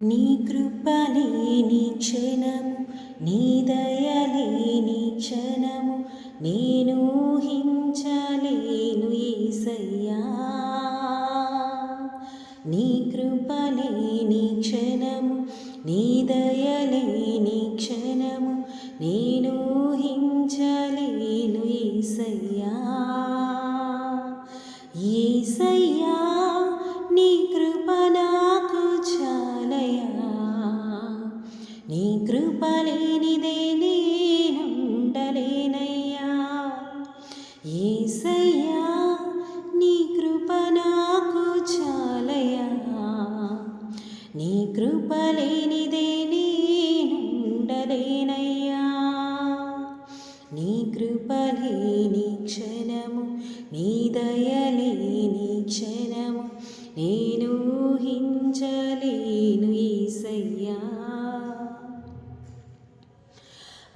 నీ కృపలేని క్షణము నీ దయలేని క్షణము నేను ఊహించలేను ఏసయ్యా. నీ కృపలేని క్షణము నీ దయలేని క్షణము నేను ఊహించలేను కృప నేనుండలేనయ్యా. ఏసయ్యా నీ కృప నాకు చాలయా నీ కృప లేనిదే నేనుండలేనయ్యా. నీ కృప లేని క్షణము నీ క్షణము నేను ఊహించలేను ఈసయ్యా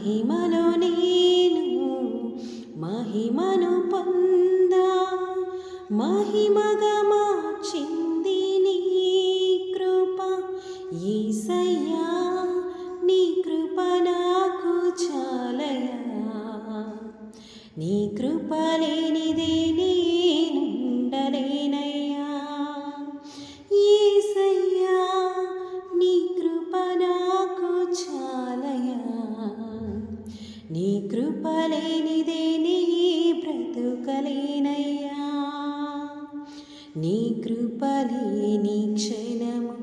మహిమలో నేను మహిమను పొందా. మహిమగా మార్చింది నీ కృప ఈసయ్యా నీ కృప నాకు చాలయా నీ కృపలే నీ కృపలేనిదేని బ్రతుకలేనయ్యా. నీ కృపలేని క్షణము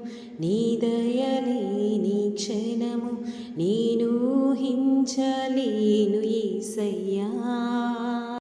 నీ దయలేని క్షణము నేను హించలేను ఈసయ్యా